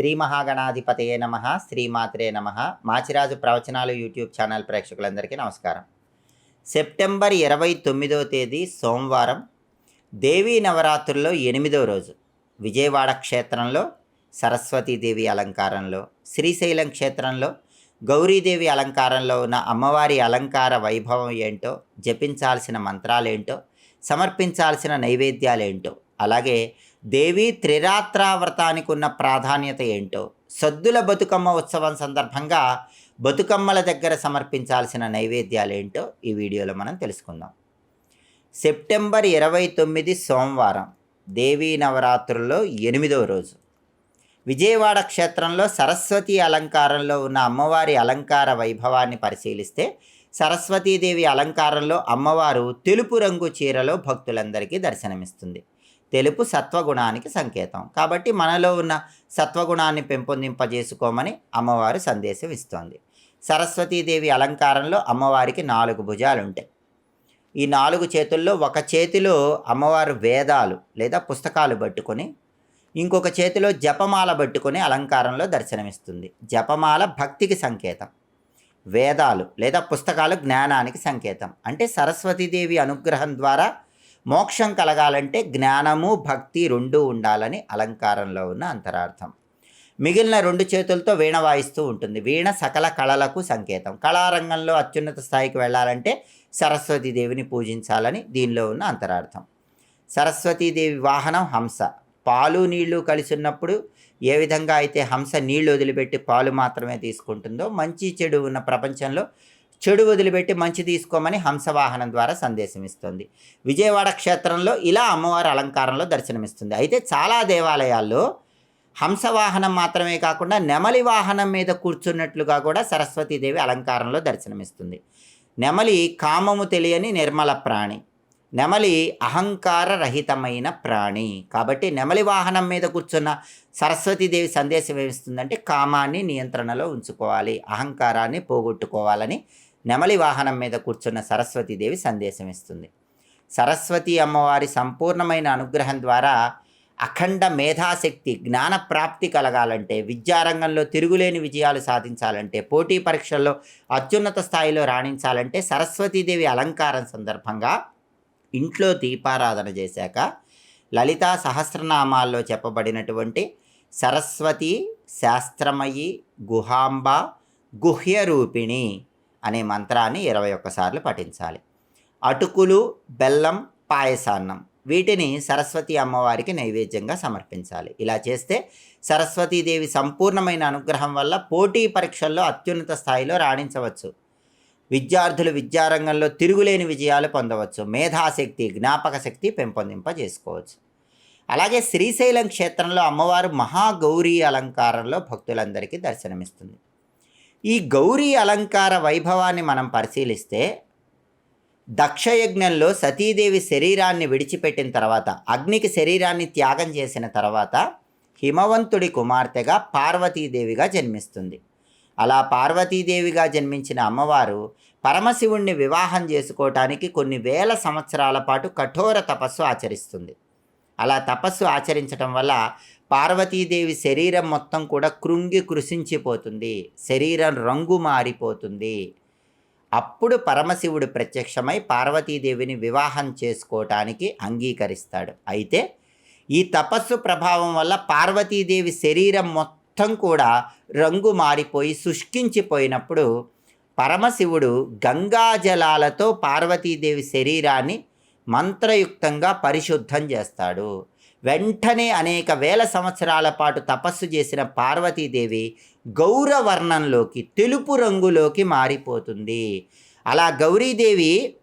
శ్రీ మహాగణాధిపతయే నమ శ్రీమాత్రే నమ. మాచిరాజు ప్రవచనాలు యూట్యూబ్ ఛానల్ ప్రేక్షకులందరికీ నమస్కారం. సెప్టెంబర్ ఇరవై తొమ్మిదవ తేదీ సోమవారం దేవీ నవరాత్రుల్లో ఎనిమిదో రోజు విజయవాడ క్షేత్రంలో సరస్వతీదేవి అలంకారంలో శ్రీశైలం క్షేత్రంలో గౌరీదేవి అలంకారంలో ఉన్న అమ్మవారి అలంకార వైభవం ఏంటో జపించాల్సిన మంత్రాలేంటో సమర్పించాల్సిన నైవేద్యాలేంటో అలాగే దేవి త్రిరాత్రావ్రతానికి ఉన్న ప్రాధాన్యత ఏంటో సద్దుల బతుకమ్మ ఉత్సవం సందర్భంగా బతుకమ్మల దగ్గర సమర్పించాల్సిన నైవేద్యాలు ఏంటో ఈ వీడియోలో మనం తెలుసుకుందాం. సెప్టెంబర్ ఇరవై తొమ్మిది సోమవారం దేవీ నవరాత్రుల్లో ఎనిమిదవ రోజు. విజయవాడ క్షేత్రంలో సరస్వతి అలంకారంలో ఉన్న అమ్మవారి అలంకార వైభవాన్ని పరిశీలిస్తే సరస్వతీదేవి అలంకారంలో అమ్మవారు తెలుపు రంగు చీరలో భక్తులందరికీ దర్శనమిస్తుంది. తెలుపు సత్వగుణానికి సంకేతం. కాబట్టి మనలో ఉన్న సత్వగుణాన్ని పెంపొందింపజేసుకోమని అమ్మవారు సందేశం ఇస్తోంది. సరస్వతీదేవి అలంకారంలో అమ్మవారికి నాలుగు భుజాలు ఉంటాయి ఈ నాలుగు చేతుల్లో ఒక చేతిలో అమ్మవారు వేదాలు లేదా పుస్తకాలు పట్టుకొని ఇంకొక చేతిలో జపమాల పట్టుకొని అలంకారంలో దర్శనమిస్తుంది. జపమాల భక్తికి సంకేతం. వేదాలు లేదా పుస్తకాలు జ్ఞానానికి సంకేతం. అంటే సరస్వతీదేవి అనుగ్రహం ద్వారా మోక్షం కలగాలంటే జ్ఞానము భక్తి రెండూ ఉండాలని అలంకారంలో ఉన్న అంతరార్థం. మిగిలిన రెండు చేతులతో వీణ వాయిస్తూ ఉంటుంది. వీణ సకల కళలకు సంకేతం. కళారంగంలో అత్యున్నత స్థాయికి వెళ్ళాలంటే సరస్వతీదేవిని పూజించాలని దీనిలో ఉన్న అంతరార్థం. సరస్వతీదేవి వాహనం హంస. పాలు నీళ్ళు కలిసి ఉన్నప్పుడు ఏ విధంగా అయితే హంస నీళ్ళు వదిలిపెట్టి పాలు మాత్రమే తీసుకుంటుందో మంచి చెడు ఉన్న ప్రపంచంలో చెడు వదిలిపెట్టి మంచి తీసుకోమని హంసవాహనం ద్వారా సందేశం ఇస్తుంది. విజయవాడ క్షేత్రంలో ఇలా అమ్మవారి అలంకారంలో దర్శనమిస్తుంది. అయితే చాలా దేవాలయాల్లో హంసవాహనం మాత్రమే కాకుండా నెమలి వాహనం మీద కూర్చున్నట్లుగా కూడా సరస్వతీదేవి అలంకారంలో దర్శనమిస్తుంది. నెమలి కామము తెలియని నిర్మల ప్రాణి. నెమలి అహంకార రహితమైన ప్రాణి. కాబట్టి నెమలి వాహనం మీద కూర్చున్న సరస్వతీదేవి సందేశం ఏమిస్తుందంటే కామాన్ని నియంత్రణలో ఉంచుకోవాలి అహంకారాన్ని పోగొట్టుకోవాలని నెమలి వాహనం మీద కూర్చున్న సరస్వతీదేవి సందేశం ఇస్తుంది సరస్వతి అమ్మవారి సంపూర్ణమైన అనుగ్రహం ద్వారా అఖండ మేధాశక్తి జ్ఞాన ప్రాప్తి కలగాలంటే విద్యారంగంలో తిరుగులేని విజయాలు సాధించాలంటే పోటీ పరీక్షల్లో అత్యున్నత స్థాయిలో రాణించాలంటే సరస్వతీదేవి అలంకారం సందర్భంగా ఇంట్లో దీపారాధన చేశాక లలితా సహస్రనామాల్లో చెప్పబడినటువంటి సరస్వతి శాస్త్రమయి గుహాంబ గుహ్యరూపిణి అనే మంత్రాన్ని ఇరవై ఒక్కసార్లు పఠించాలి. అటుకులు బెల్లం పాయసాన్నం వీటిని సరస్వతి అమ్మవారికి నైవేద్యంగా సమర్పించాలి. ఇలా చేస్తే సరస్వతీదేవి సంపూర్ణమైన అనుగ్రహం వల్ల పోటీ పరీక్షల్లో అత్యున్నత స్థాయిలో రాణించవచ్చు. విద్యార్థులు విద్యారంగంలో తిరుగులేని విజయాలు పొందవచ్చు. మేధాశక్తి జ్ఞాపక శక్తి పెంపొందింపజేసుకోవచ్చు. అలాగే శ్రీశైలం క్షేత్రంలో అమ్మవారు మహాగౌరీ అలంకారంలో భక్తులందరికీ దర్శనమిస్తుంది. ఈ గౌరీ అలంకార వైభవాన్ని మనం పరిశీలిస్తే దక్షయజ్ఞంలో సతీదేవి శరీరాన్ని విడిచిపెట్టిన తర్వాత అగ్నికి శరీరాన్ని త్యాగం చేసిన తర్వాత హిమవంతుడి కుమార్తెగా పార్వతీదేవిగా జన్మిస్తుంది. అలా పార్వతీదేవిగా జన్మించిన అమ్మవారు పరమశివుణ్ణి వివాహం చేసుకోవటానికి కొన్ని వేల సంవత్సరాల పాటు కఠోర తపస్సు ఆచరిస్తుంది. అలా తపస్సు ఆచరించడం వల్ల పార్వతీదేవి శరీరం మొత్తం కూడా కృంగి కృషించిపోతుంది శరీరం రంగు మారిపోతుంది. అప్పుడు పరమశివుడు ప్రత్యక్షమై పార్వతీదేవిని వివాహం చేసుకోవటానికి అంగీకరిస్తాడు. అయితే ఈ తపస్సు ప్రభావం వల్ల పార్వతీదేవి శరీరం మొత్తం కూడా రంగు మారిపోయి శుష్కించిపోయినప్పుడు పరమశివుడు గంగాజలాలతో పార్వతీదేవి శరీరాన్ని మంత్రయుక్తంగా పరిశుద్ధం చేస్తాడు. వెంటనే అనేక వేల సంవత్సరాల పాటు తపస్సు చేసిన పార్వతీదేవి గౌరవర్ణంలోకి తెలుపు రంగులోకి మారిపోతుంది. అలా గౌరీదేవి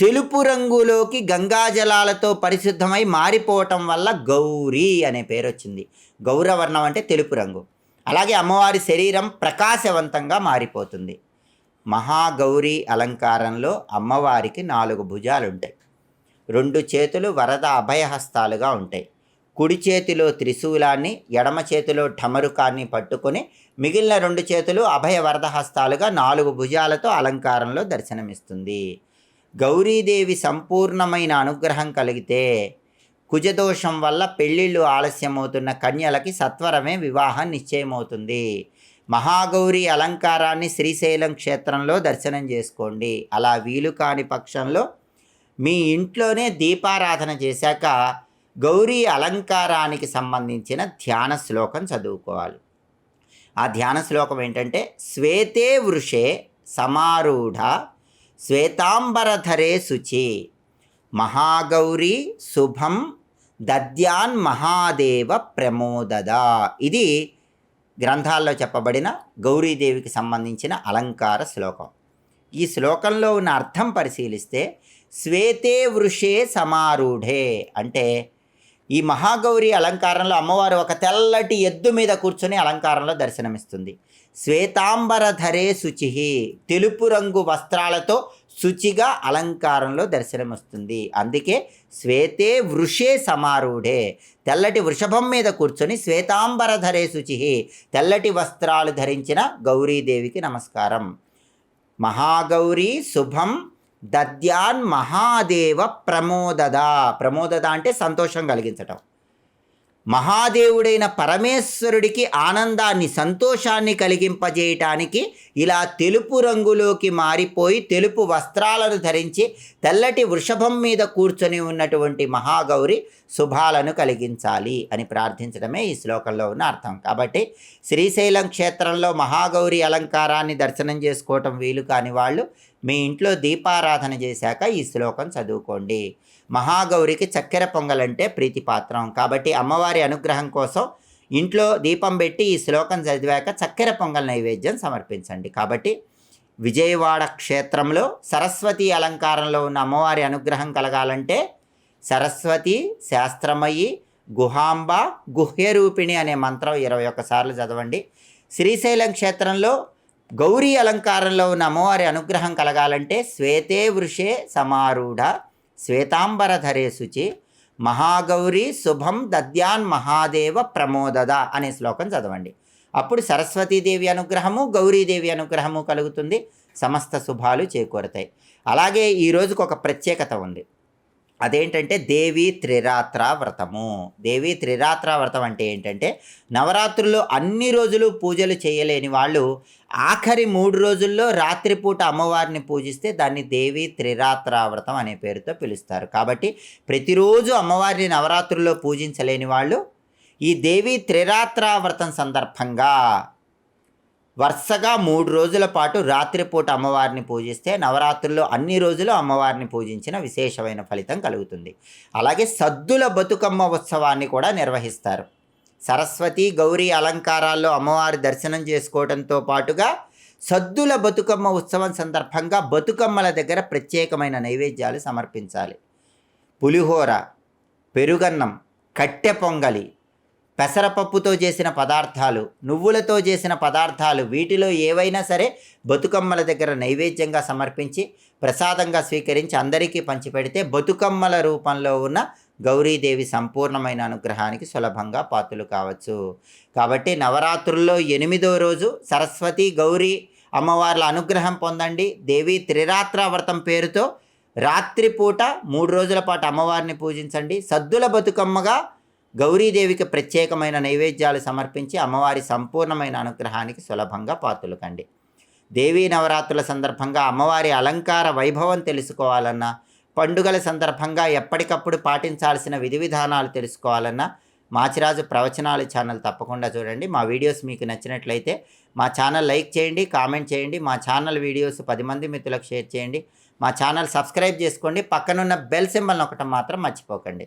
తెలుపు రంగులోకి గంగాజలాలతో పరిశుద్ధమై మారిపోవటం వల్ల గౌరీ అనే పేరు వచ్చింది గౌరవర్ణం అంటే తెలుపు రంగు. అలాగే అమ్మవారి శరీరం ప్రకాశవంతంగా మారిపోతుంది. మహాగౌరీ అలంకారంలో అమ్మవారికి నాలుగు భుజాలుంటాయి. రెండు చేతులు వరద అభయహస్తాలుగా ఉంటాయి. కుడి చేతిలో త్రిశూలాన్ని ఎడమ చేతిలో ఠమరుకాన్ని పట్టుకొని మిగిలిన రెండు చేతులు అభయ వరద హస్తాలుగా నాలుగు భుజాలతో అలంకారంలో దర్శనమిస్తుంది. గౌరీదేవి సంపూర్ణమైన అనుగ్రహం కలిగితే కుజదోషం వల్ల పెళ్ళిళ్ళు ఆలస్యమవుతున్న కన్యలకి సత్వరమే వివాహం నిశ్చయమవుతుంది. మహాగౌరి అలంకారాన్ని శ్రీశైలం క్షేత్రంలో దర్శనం చేసుకోండి. అలా వీలు కాని పక్షంలో మీ ఇంట్లోనే దీపారాధన చేశాక గౌరీ అలంకారానికి సంబంధించిన ధ్యాన శ్లోకం చదువుకోవాలి. ఆ ధ్యాన శ్లోకం ఏంటంటే శ్వేతే వృషే సమారూఢ శ్వేతాంబరధరే శుచి మహాగౌరీ శుభం దద్యాన్ మహాదేవ ప్రమోదద. ఇది గ్రంథాల్లో చెప్పబడిన గౌరీదేవికి సంబంధించిన అలంకార శ్లోకం. ఈ శ్లోకంలో ఉన్న అర్థం పరిశీలిస్తే శ్వేతే వృషే సమారూఢే అంటే ఈ మహాగౌరి అలంకారంలో అమ్మవారు ఒక తెల్లటి ఎద్దు మీద కూర్చొని అలంకారంలో దర్శనమిస్తుంది. శ్వేతాంబరధరే శుచి తెలుపు రంగు వస్త్రాలతో శుచిగా అలంకారంలో దర్శనమిస్తుంది. అందుకే శ్వేతే వృషే సమారూఢే. తెల్లటి వృషభం మీద కూర్చొని శ్వేతాంబరధరే శుచి తెల్లటి వస్త్రాలు ధరించిన గౌరీదేవికి నమస్కారం. మహాగౌరీ శుభం దద్యాన్ మహాదేవ ప్రమోదద. ప్రమోదద అంటే సంతోషం కలిగించటం. మహాదేవుడైన పరమేశ్వరుడికి ఆనందాన్ని సంతోషాన్ని కలిగింపజేయటానికి ఇలా తెలుపు రంగులోకి మారిపోయి తెలుపు వస్త్రాలను ధరించి తెల్లటి వృషభం మీద కూర్చొని ఉన్నటువంటి మహాగౌరి శుభాలను కలిగించాలి అని ప్రార్థించడమే ఈ శ్లోకంలో ఉన్న అర్థం. కాబట్టి శ్రీశైలం క్షేత్రంలో మహాగౌరి అలంకారాన్ని దర్శనం చేసుకోవటం వీలు కాని వాళ్ళు మీ ఇంట్లో దీపారాధన చేశాక ఈ శ్లోకం చదువుకోండి. మహాగౌరికి చక్కెర పొంగలంటే ప్రీతిపాత్రం. కాబట్టి అమ్మవారి అనుగ్రహం కోసం ఇంట్లో దీపం పెట్టి ఈ శ్లోకం చదివాక చక్కెర పొంగల్ నైవేద్యం సమర్పించండి. కాబట్టి విజయవాడ క్షేత్రంలో సరస్వతి అలంకారంలో ఉన్న అమ్మవారి అనుగ్రహం కలగాలంటే సరస్వతి శాస్త్రమయి గుహాంబ గుహ్యరూపిణి అనే మంత్రం ఇరవై ఒక్కసార్లు చదవండి. శ్రీశైలం క్షేత్రంలో గౌరీ అలంకారంలో ఉన్న అమ్మవారి అనుగ్రహం కలగాలంటే శ్వేతే వృషే సమారూఢ శ్వేతాంబరధరే శుచి మహాగౌరీ శుభం దద్యాన్ మహాదేవ ప్రమోదద అనే శ్లోకం చదవండి. అప్పుడు సరస్వతీదేవి అనుగ్రహము గౌరీదేవి అనుగ్రహము కలుగుతుంది సమస్త శుభాలు చేకూరతాయి. అలాగే ఈరోజుకు ఒక ప్రత్యేకత ఉంది. అదేంటంటే దేవి త్రిరాత్ర వ్రతము. దేవి త్రిరాత్ర వ్రతం అంటే ఏంటంటే నవరాత్రుల్లో అన్ని రోజులు పూజలు చేయలేని వాళ్ళు ఆఖరి మూడు రోజుల్లో రాత్రిపూట అమ్మవారిని పూజిస్తే దాన్ని దేవి త్రిరాత్ర వ్రతం అనే పేరుతో పిలుస్తారు. కాబట్టి ప్రతిరోజు అమ్మవారిని నవరాత్రుల్లో పూజించలేని వాళ్ళు ఈ దేవి త్రిరాత్ర వ్రతం సందర్భంగా వరుసగా మూడు రోజుల పాటు రాత్రిపూట అమ్మవారిని పూజిస్తే నవరాత్రుల్లో అన్ని రోజులు అమ్మవారిని పూజించిన విశేషమైన ఫలితం కలుగుతుంది. అలాగే సద్దుల బతుకమ్మ ఉత్సవాన్ని కూడా నిర్వహిస్తారు. సరస్వతి గౌరీ అలంకారాల్లో అమ్మవారి దర్శనం చేసుకోవడంతో పాటుగా సద్దుల బతుకమ్మ ఉత్సవం సందర్భంగా బతుకమ్మల దగ్గర ప్రత్యేకమైన నైవేద్యాలు సమర్పించాలి. పులిహోర పెరుగన్నం కట్టె పొంగలి పెసరపప్పుతో చేసిన పదార్థాలు నువ్వులతో చేసిన పదార్థాలు వీటిలో ఏవైనా సరే బతుకమ్మల దగ్గర నైవేద్యంగా సమర్పించి ప్రసాదంగా స్వీకరించి అందరికీ పంచిపెడితే బతుకమ్మల రూపంలో ఉన్న గౌరీదేవి సంపూర్ణమైన అనుగ్రహానికి సులభంగా పాత్రలు కావచ్చు. కాబట్టి నవరాత్రుల్లో ఎనిమిదో రోజు సరస్వతి గౌరీ అమ్మవార్ల అనుగ్రహం పొందండి. దేవి త్రిరాత్ర వ్రతం పేరుతో రాత్రిపూట మూడు రోజుల పాటు అమ్మవారిని పూజించండి. సద్దుల బతుకమ్మగా గౌరీదేవికి ప్రత్యేకమైన నైవేద్యాలు సమర్పించి అమ్మవారి సంపూర్ణమైన అనుగ్రహానికి సులభంగా పాత్రలు కండి దేవీ నవరాత్రుల సందర్భంగా అమ్మవారి అలంకార వైభవం తెలుసుకోవాలన్నా పండుగల సందర్భంగా ఎప్పటికప్పుడు పాటించాల్సిన విధి విధానాలు తెలుసుకోవాలన్నా మాచిరాజు ప్రవచనాలు ఛానల్ తప్పకుండా చూడండి. మా వీడియోస్ మీకు నచ్చినట్లయితే మా ఛానల్ లైక్ చేయండి కామెంట్ చేయండి మా ఛానల్ వీడియోస్ పది మంది మిత్రులకు షేర్ చేయండి. మా ఛానల్ సబ్స్క్రైబ్ చేసుకోండి పక్కనున్న బెల్ సింబల్ ఒకటం మాత్రం మర్చిపోకండి.